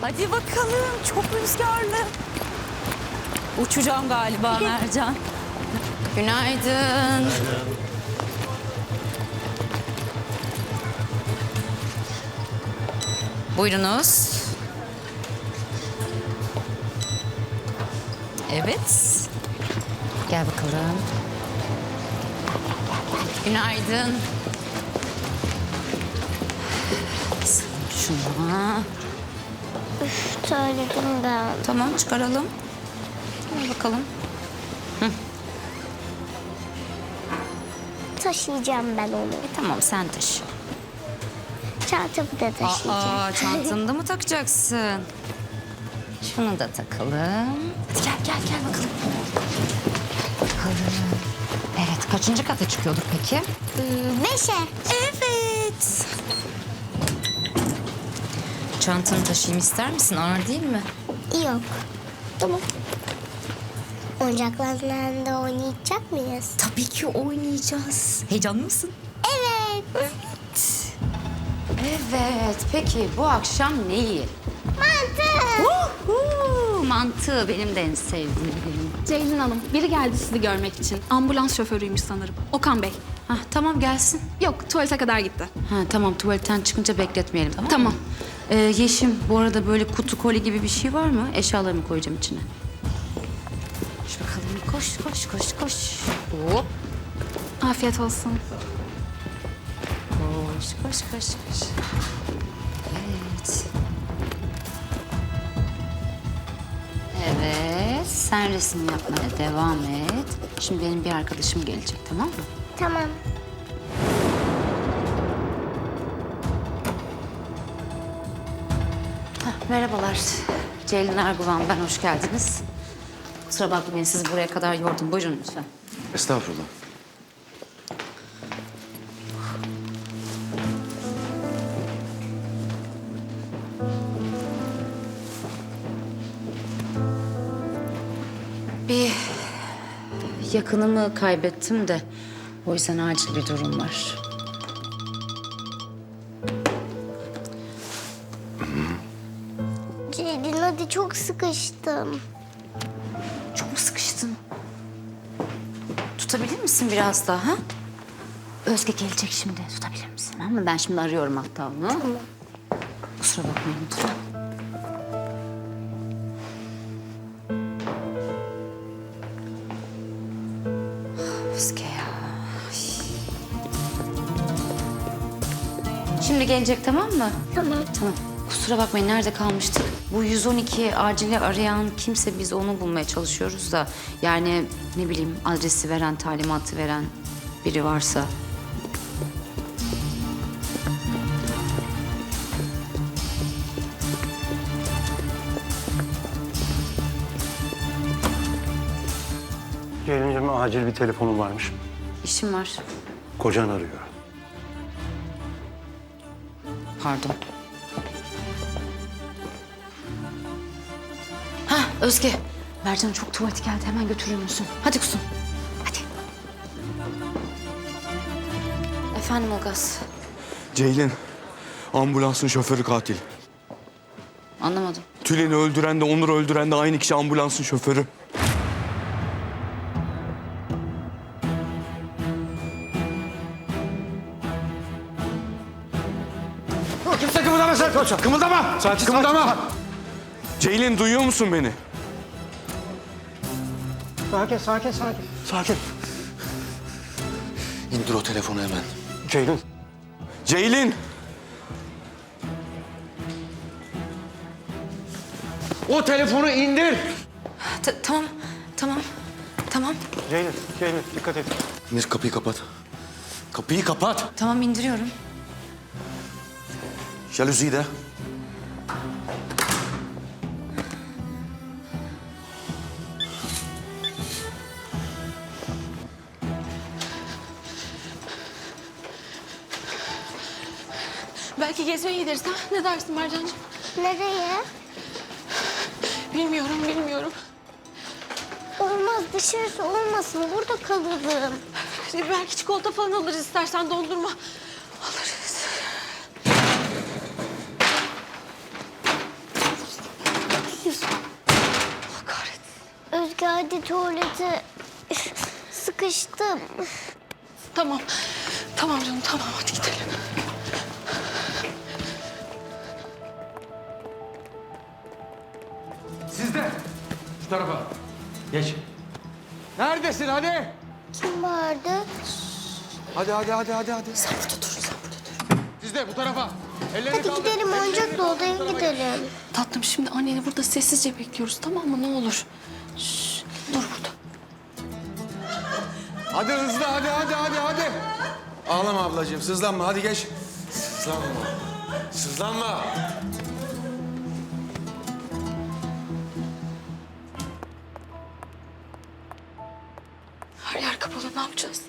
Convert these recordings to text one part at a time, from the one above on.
Hadi bakalım çok rüzgarlı. Uçacağım galiba Mercan. Günaydın. Buyurunuz. Evet. Gel bakalım. Günaydın. Şuna. Söyledim ben. Tamam çıkaralım. Gel bakalım. Taşıyacağım ben onu. E, tamam sen taşı. Çantamı da taşıyacağım. Aa çantanı da mı takacaksın? Şunu da takalım. Hadi gel gel gel bakalım. Bakalım. Evet kaçıncı kata çıkıyorduk peki? Ee, Beşe. Evet. Çantanı taşıyayım ister misin? Ağır değil mi? Yok. Tamam. Oyuncaklarla da oynayacak mıyız? Tabii ki oynayacağız. Heyecanlı mısın? Evet. Evet. Evet. Peki bu akşam ne yiyelim? Mantı. Uhu, mantı benim de en sevdiğim. Ceylin Hanım, biri geldi sizi görmek için. Ambulans şoförüymüş sanırım. Okan Bey. Hah, tamam gelsin. Yok, tuvalete kadar gitti. Ha, tamam tuvaletten çıkınca bekletmeyelim tamam mı? Tamam. Ee, Yeşim bu arada böyle kutu koli gibi bir şey var mı? Eşyalarımı koyacağım içine. Koş bakalım koş koş koş koş. Hop. Afiyet olsun. Koş koş koş koş. Evet. Evet sen resim yapmaya devam et. Şimdi benim bir arkadaşım gelecek tamam mı? Tamam. Merhabalar. Ceylin Erguvan ben hoş geldiniz. Kusura bakmayın sizi buraya kadar yordum. Buyurun lütfen. Estağfurullah. Bir yakınımı kaybettim de o yüzden acil bir durum var. Sıkıştım. Çok mu sıkıştın? Tutabilir misin biraz daha? Ha? Özge gelecek şimdi. Tutabilir misin? Tamam mı? Ben şimdi arıyorum hatta onu. Tamam. Kusura bakmayın lütfen. Özge ya. Şimdi gelecek tamam mı? Tamam. Tamam. Kusura bakmayın nerede kalmıştık? Bu 112 acili arayan kimse biz onu bulmaya çalışıyoruz da. Yani ne bileyim adresi veren, talimatı veren biri varsa. Ceylin'cim acil bir telefonum varmış. İşim var. Kocan arıyor. Pardon. Özge. Mercan çok tuvaleti geldi. Hemen götürür müsün? Hadi kuzum. Hadi. Efendim Ilgaz. Ceylin, ambulansın şoförü katil. Anlamadım. Tülin'i öldüren de Onur'u öldüren de aynı kişi ambulansın şoförü. Kimse kımıldama sen koçum. Kımıldama. Sakin, kımıldama. Ceylin duyuyor musun beni? Sakin, sakin, sakin. Sakin. İndir o telefonu hemen. Ceylin. Ceylin! O telefonu indir. Ta- tamam, tamam, tamam. Ceylin, Ceylin dikkat et. İndir kapıyı kapat. Kapıyı kapat. Tamam indiriyorum. Jaluziyi de. Belki gezmeye gideriz ha? Ne dersin Mercan'cığım? Nereye? Bilmiyorum, bilmiyorum. Olmaz dışarısı olmasın. Burada kalırım. Ee, belki çikolata falan alırız istersen dondurma. Alırız. Yüz. Özge hadi tuvalete. Sıkıştım. Tamam. Tamam canım tamam hadi Neredesin hadi? Kim vardı? Hadi hadi hadi hadi hadi. Sen burada dur sen burada dur. Siz de bu tarafa. Ellerini Hadi kaldır. gidelim tarafa geç. gidelim. Tatlım şimdi anneni burada sessizce bekliyoruz tamam mı ne olur. Şşş, dur burada. Hadi hızlı hadi hadi hadi hadi. Ağlama ablacığım sızlanma hadi geç. Sızlanma. Sızlanma. Her yer kapalı ne yapacağız?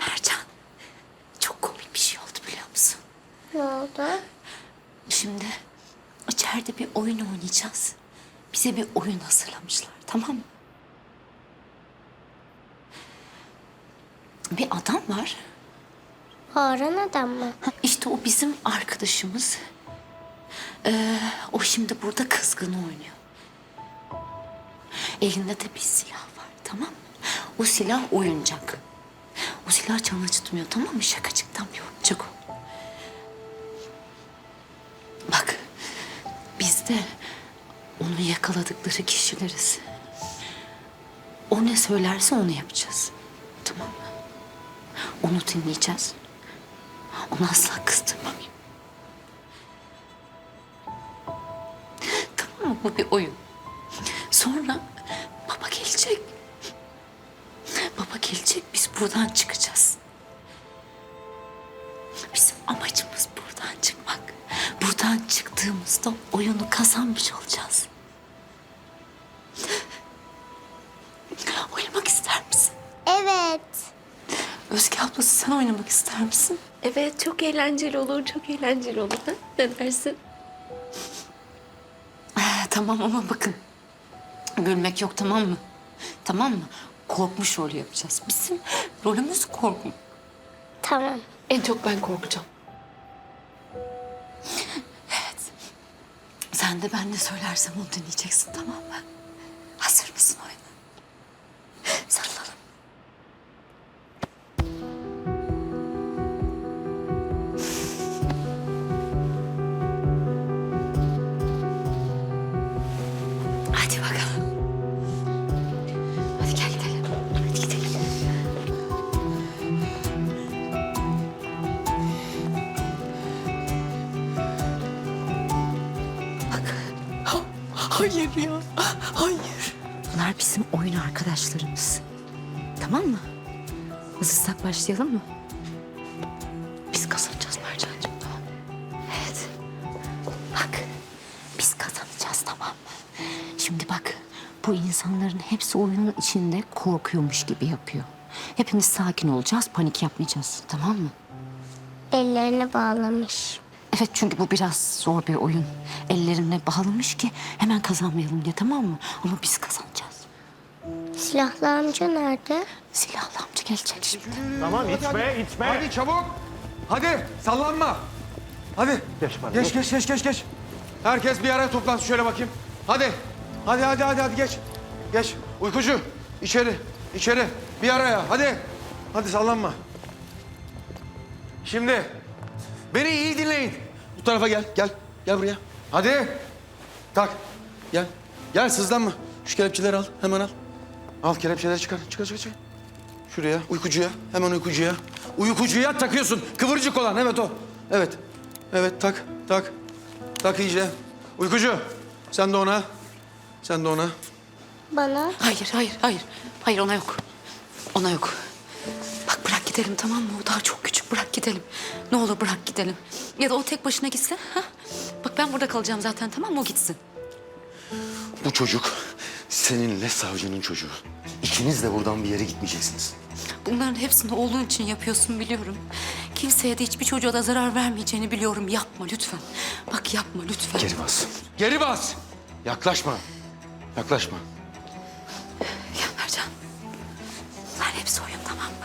Mercan, çok komik bir şey oldu biliyor musun? Ne oldu? Şimdi içeride bir oyun oynayacağız. Bize bir oyun hazırlamışlar, tamam mı? Bir adam var. Bağıran adam mı? Ha, İşte o bizim arkadaşımız. Ee, o şimdi burada kızgın oynuyor. Elinde de bir silah var tamam mı? O silah oyuncak. O silah can acıtmıyor tamam mı? Şakacıktan bir oyuncak o. Bak biz de onu yakaladıkları kişileriz. O ne söylerse onu yapacağız. Tamam mı? Onu dinleyeceğiz. Onu asla kızdırmayayım. Tamam mı? Bu bir oyun. Sonra buradan çıkacağız. Bizim amacımız buradan çıkmak. Buradan çıktığımızda oyunu kazanmış olacağız. Oynamak ister misin? Evet. Özge ablası sen oynamak ister misin? Evet çok eğlenceli olur, çok eğlenceli olur. Ha? Ne dersin? Ee, tamam ama bakın. Gülmek yok tamam mı? Tamam mı? Korkmuş rol yapacağız. Bizim rolümüz korkmak. Tamam. En çok ben korkacağım. Sen de ben ne söylersem onu dinleyeceksin tamam mı? Hazır mısın oyuna? Hayır. Bunlar bizim oyun arkadaşlarımız. Tamam mı? Hazırsak başlayalım mı? Biz kazanacağız Mercan'cığım? Evet. Bak biz kazanacağız tamam mı? Şimdi bak bu insanların hepsi oyunun içinde korkuyormuş gibi yapıyor. Hepimiz sakin olacağız, panik yapmayacağız tamam mı? Ellerini bağlamış. Evet çünkü bu biraz zor bir oyun. Ellerine bağlamış ki hemen kazanmayalım diye tamam mı? Ama biz kazanacağız. Silahlı amca nerede? Silahlı amca gelecek şimdi. Tamam itme itme. Hadi çabuk. Hadi sallanma. Hadi. Geç Geç geç geç geç geç. Herkes bir araya toplansın şöyle bakayım. Hadi. Hadi hadi hadi hadi geç. Geç. Uykucu içeri içeri bir araya hadi. Hadi sallanma. Şimdi beni iyi dinleyin. Bu tarafa gel gel gel buraya. Hadi. Tak. Gel. Gel sızlanma. Şu kelepçeleri al hemen al. Al kelepçeleri çıkar çıkar çıkar. çıkar. Şuraya, uykucuya. Hemen uykucuya. Uykucuya takıyorsun. Kıvırcık olan, evet o. Evet. Evet, tak, tak. Tak iyice. Uykucu, sen de ona. Sen de ona. Bana. Hayır, hayır, hayır. Hayır ona yok. Ona yok. Gidelim tamam mı? O daha çok küçük. Bırak gidelim. Ne olur bırak gidelim. Ya da o tek başına gitsin. Ha? Bak ben burada kalacağım zaten tamam mı? O gitsin. Bu çocuk seninle savcının çocuğu. İkiniz de buradan bir yere gitmeyeceksiniz. Bunların hepsini oğlun için yapıyorsun biliyorum. Kimseye de hiçbir çocuğa da zarar vermeyeceğini biliyorum. Yapma lütfen. Bak yapma lütfen. Geri bas. Geri bas. Yaklaşma. Yaklaşma. Ya Mercan. Bunlar hepsi oyun tamam mı?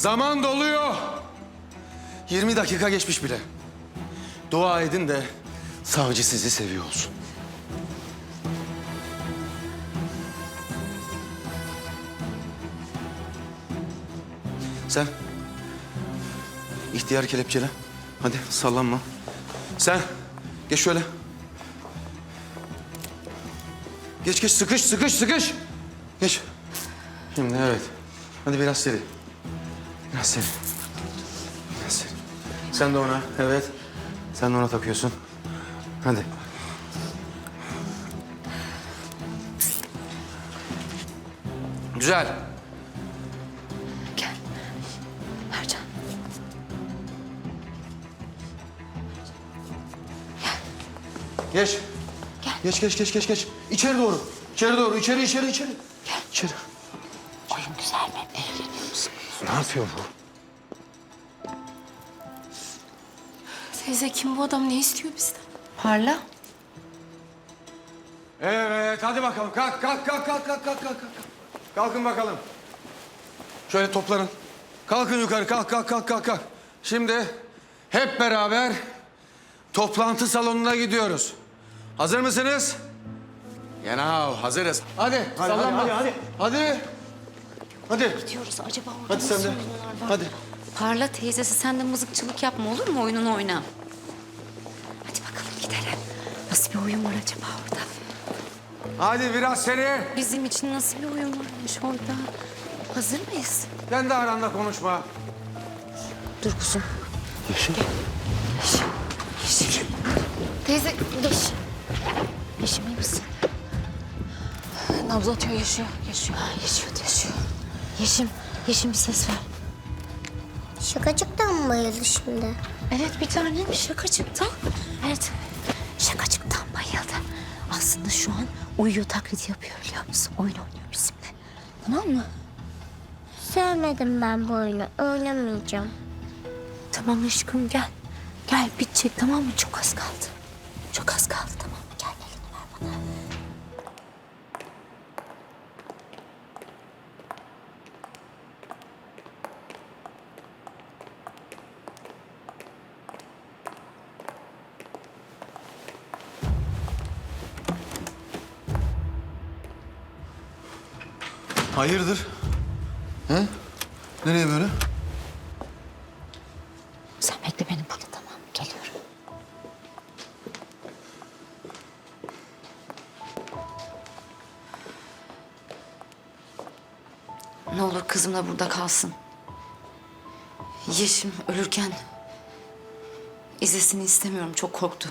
Zaman doluyor. 20 dakika geçmiş bile. Dua edin de savcı sizi seviyor olsun. Sen. İhtiyar kelepçele. Hadi sallanma. Sen. Geç şöyle. Geç geç sıkış sıkış sıkış. Geç. Şimdi evet. Hadi biraz seri. Biraz seri. Sen de ona. Evet. Sen de ona takıyorsun. Hadi. Güzel. Gel. Mercan. Geç. Gel. Geç geç geç geç geç. İçeri doğru. İçeri doğru. İçeri içeri. İçeri. Ne yapıyor bu? Teyze kim bu adam? Ne istiyor bizden? Parla. Evet hadi bakalım. Kalk kalk kalk kalk kalk kalk kalk. kalk. Kalkın bakalım. Şöyle toplanın. Kalkın yukarı kalk kalk kalk kalk kalk. Şimdi hep beraber toplantı salonuna gidiyoruz. Hazır mısınız? Genau hazırız. Hadi, sallanma. Hadi hadi. Hadi. Hadi. Diyoruz acaba orada Hadi nasıl sen de. oyunlar var? Hadi. Parla teyzesi sen de mızıkçılık yapma olur mu? Oyununu oyna. Hadi bakalım gidelim. Nasıl bir oyun var acaba orada? Hadi biraz seri. Bizim için nasıl bir oyun varmış orada? Hazır mıyız? Kendi aranda konuşma. Dur kuzum. Yeşim. Yeşim. Yeşim. Teyze dur. Yeşim iyi misin? Nabız atıyor yaşıyor. Yaşıyor. Ha, yaşıyor yaşıyor. Yeşim. Yeşim bir ses ver. Şakacıktan mı bayıldı şimdi? Evet bir tane şakacıktan. Evet. Şakacıktan bayıldı. Aslında şu an uyuyor taklidi yapıyor biliyor musun? Oyun oynuyor bizimle. Tamam mı? Sevmedim ben bu oyunu. Oynamayacağım. Tamam aşkım gel. Gel bitecek tamam mı? Çok az kaldı. Çok az kaldı tamam Hayırdır? He? Nereye böyle? Sen bekle beni burada tamam? Geliyorum. Ne olur kızım da burada kalsın. Yeşim ölürken izlesini istemiyorum. Çok korktu.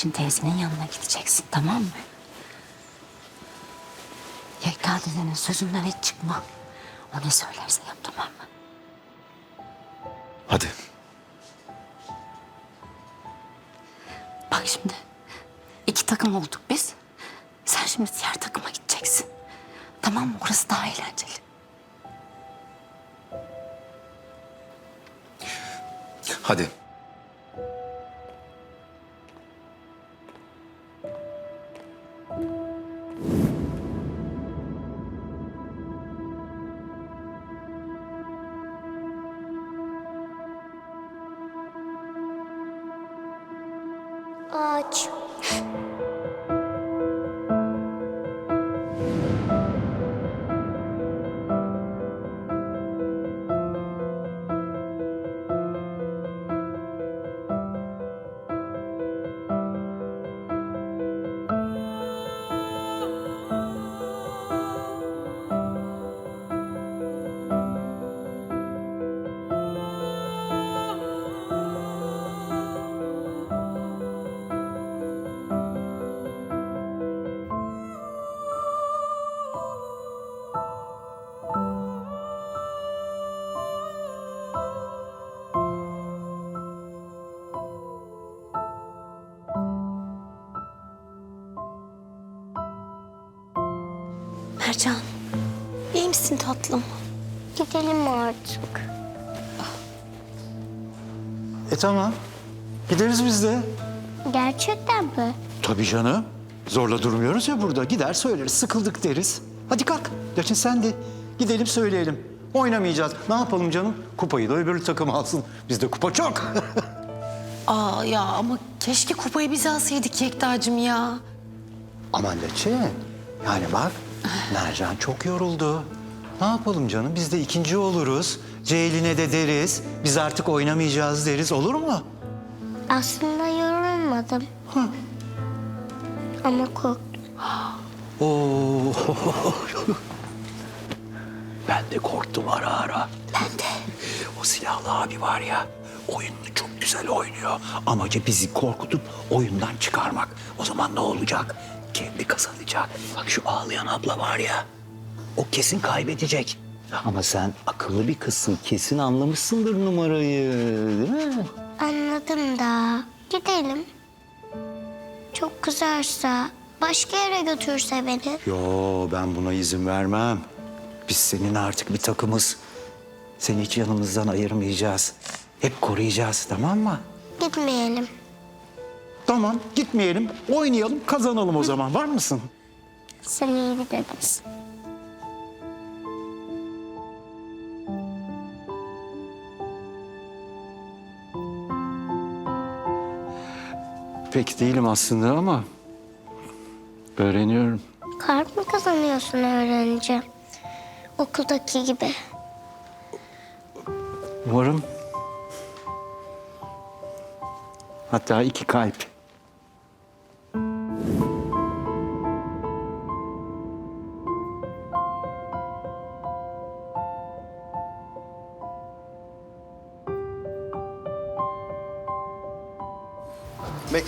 Laçin teyzenin yanına gideceksin tamam mı? Yekta dedenin sözünden hiç çıkma. O ne söylerse yap tamam mı? Hadi. Bak şimdi iki takım olduk biz. Sen şimdi diğer takıma gideceksin. Tamam mı? Orası daha eğlenceli. Hadi. 아주 Mercan, İyi misin tatlım? Gidelim artık. E tamam. Gideriz biz de. Gerçekten mi? Tabii canım. Zorla durmuyoruz ya burada. Gider söyleriz. Sıkıldık deriz. Hadi kalk. Geçin sen de. Gidelim söyleyelim. Oynamayacağız. Ne yapalım canım? Kupayı da öbür takım alsın. Bizde kupa çok. Aa ya ama keşke kupayı biz alsaydık Yekta'cığım ya. Aman Leçe. Yani bak Mercan çok yoruldu. Ne yapalım canım? Biz de ikinci oluruz. Ceylin'e de deriz. Biz artık oynamayacağız deriz. Olur mu? Aslında yorulmadım. Ama korktum. Oo. ben de korktum ara ara. Ben de. O silahlı abi var ya, oyununu çok güzel oynuyor. Amacı bizi korkutup oyundan çıkarmak. O zaman ne olacak? Kendi kazanacak. Bak şu ağlayan abla var ya, o kesin kaybedecek. Ama sen akıllı bir kızsın, kesin anlamışsındır numarayı, değil mi? Anladım da. Gidelim. Çok kızarsa, başka yere götürse beni. Yo ben buna izin vermem. Biz senin artık bir takımız. Seni hiç yanımızdan ayırmayacağız. Hep koruyacağız tamam mı? Gitmeyelim. Tamam gitmeyelim. Oynayalım kazanalım o zaman. Var mısın? Sen iyi dedesin. Pek değilim aslında ama öğreniyorum. Kalp mı kazanıyorsun öğrenince? Okuldaki gibi. Umarım. Hatta iki kalp.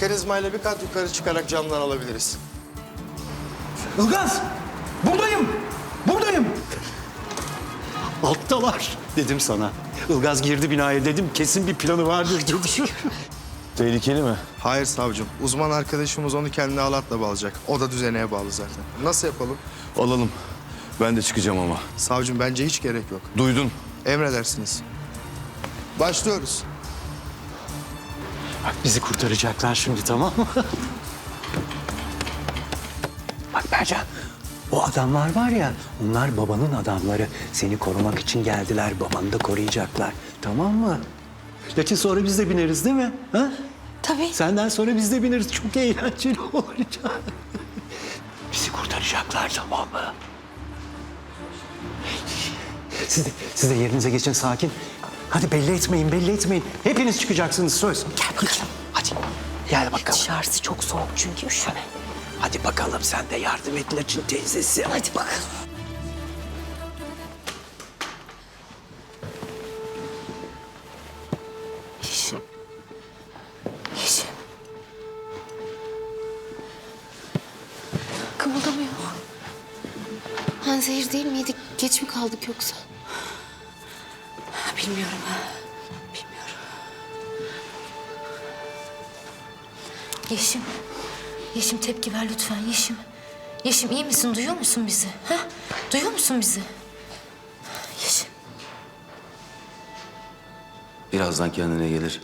Mekanizmayla bir kat yukarı çıkarak camdan alabiliriz. Ilgaz! Buradayım! Buradayım! Alttalar dedim sana. Ilgaz girdi binaya dedim. Kesin bir planı vardır dedim. Tehlikeli mi? Hayır savcım. Uzman arkadaşımız onu kendine halatla bağlayacak. O da düzeneye bağlı zaten. Nasıl yapalım? Alalım. Ben de çıkacağım ama. Savcım bence hiç gerek yok. Duydun. Emredersiniz. Başlıyoruz. Bak bizi kurtaracaklar şimdi tamam mı? Bak Bercan, o adamlar var ya, onlar babanın adamları. Seni korumak için geldiler, babanı da koruyacaklar. Tamam mı? Lakin sonra biz de bineriz değil mi? Ha? Tabii. Senden sonra biz de bineriz. Çok eğlenceli olacak. Bizi kurtaracaklar tamam mı? Siz de, siz de yerinize geçin sakin. Hadi belli etmeyin, belli etmeyin. Hepiniz çıkacaksınız söz. Gel bakalım. Hadi. Gel bakalım. Dışarısı çok soğuk çünkü üşüme. Hadi bakalım sen de yardım et Laçin teyzesi. Hadi bakalım. Yeşim. Yeşim. Kımıldamıyor. Han zehir değil miydi? Geç mi kaldık yoksa? Bilmiyorum. Bilmiyorum. Yeşim. Yeşim tepki ver lütfen Yeşim. Yeşim iyi misin? Duyuyor musun bizi? Ha? Duyuyor musun bizi? Yeşim. Birazdan kendine gelir.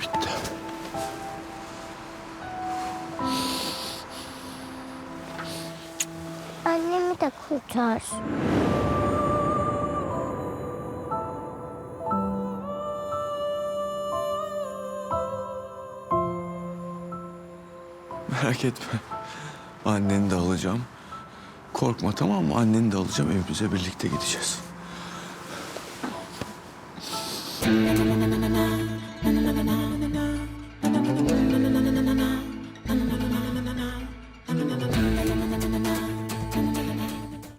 Bitti. Annemi de kurtar. Merak etme. Anneni de alacağım. Korkma tamam mı? Anneni de alacağım. Evimize birlikte gideceğiz.